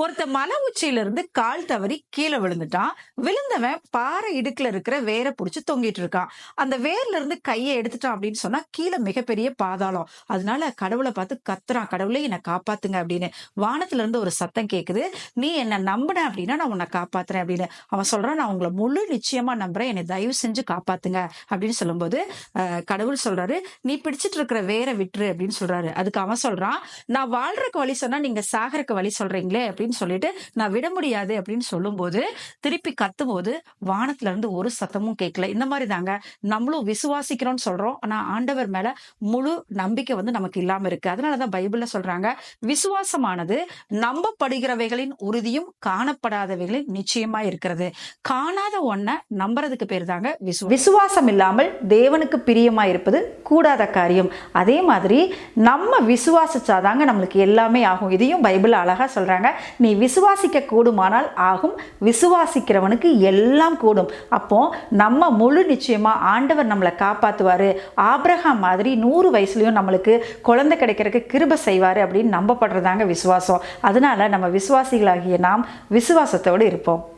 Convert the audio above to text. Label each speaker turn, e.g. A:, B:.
A: ஒருத்த மலை உச்சியில இருந்து கால் தவறி கீழே விழுந்துட்டான். விழுந்தவன் பாறை இடுக்குல இருக்கிற வேரை புடிச்சு தொங்கிட்டு இருக்கான். அந்த வேர்ல இருந்து கையை எடுத்துட்டான் அப்படின்னு சொன்னா கீழே மிகப்பெரிய பாதாளம். அதனால கடவுளை பார்த்து கத்துறான். கடவுளே என்னை காப்பாத்துங்க அப்படின்னு. வானத்துல இருந்து ஒரு சத்தம் கேக்குது. நீ என்ன நம்பின அப்படின்னா நான் உன்னை காப்பாத்துறேன் அப்படின்னு. அவன் சொல்றான் நான் உங்களை முழு நிச்சயமா நம்புறேன். என்னை தயவு செஞ்சு காப்பாத்துங்க அப்படின்னு சொல்லும்போது கடவுள் சொல்றாரு நீ பிடிச்சிட்டு இருக்கிற வேரை விட்டுரு அப்படின்னு சொல்றாரு. அதுக்கு அவன் சொல்றான் நான் வாழ்றக்கு வழி சொன்னா நீங்க சாகரக்கு வழி சொல்றீங்களே அப்படின்னு சொல்லிட்டு நான் விட முடியாது அப்படின்னு சொல்லும்போது திருப்பி கத்தும்போது வானத்துல இருந்து ஒரு சத்தமும் கேட்கல. இந்த மாதிரி தாங்க. நம்மளும் விசுவாசிக்கிறோம்னு சொல்றோம். ஆனா ஆண்டவர் மேல முழு நம்பிக்கை வந்து நமக்கு இல்லாம இருக்கு. அதனாலதான் பைபிள்ல சொல்றாங்க விசுவாசமானது நம்பப்படுகிறவைகளின் உறுதியும் காணப்படாதவைகளின் நிச்சயமா இருக்கிறது. காணாத ஒன்ன நம்புறதுக்கு பேர் தாங்க விசுவாசம். இல்லாமல் தேவனுக்கு பிரியமா இருப்பது கூடாத காரியம். அதே மாதிரி நம்ம விசுவாசிச்சாதாங்க நம்மளுக்கு எல்லாமே ஆகும். இதையும் பைபிள் அழகா சொல்றாங்க. நீ விசுவாசிக்க கூடுமானால் ஆகும். விசுவாசிக்கிறவனுக்கு எல்லாம் கூடும். அப்போ நம்ம முழு நிச்சயமா ஆண்டவர் நம்மளை காப்பாற்றுவார் ஆப்ரஹாம் மாதிரி நூறு வயசுலயும் நம்மளுக்கு குழந்தை கிடைக்கிறதுக்கு கிருப செய்வாரு அப்படின்னு நம்பப்படுறதாங்க விசுவாசம். அதனால நம்ம விசுவாசிகளாகிய நாம் விசுவாசத்தோடு இருப்போம்.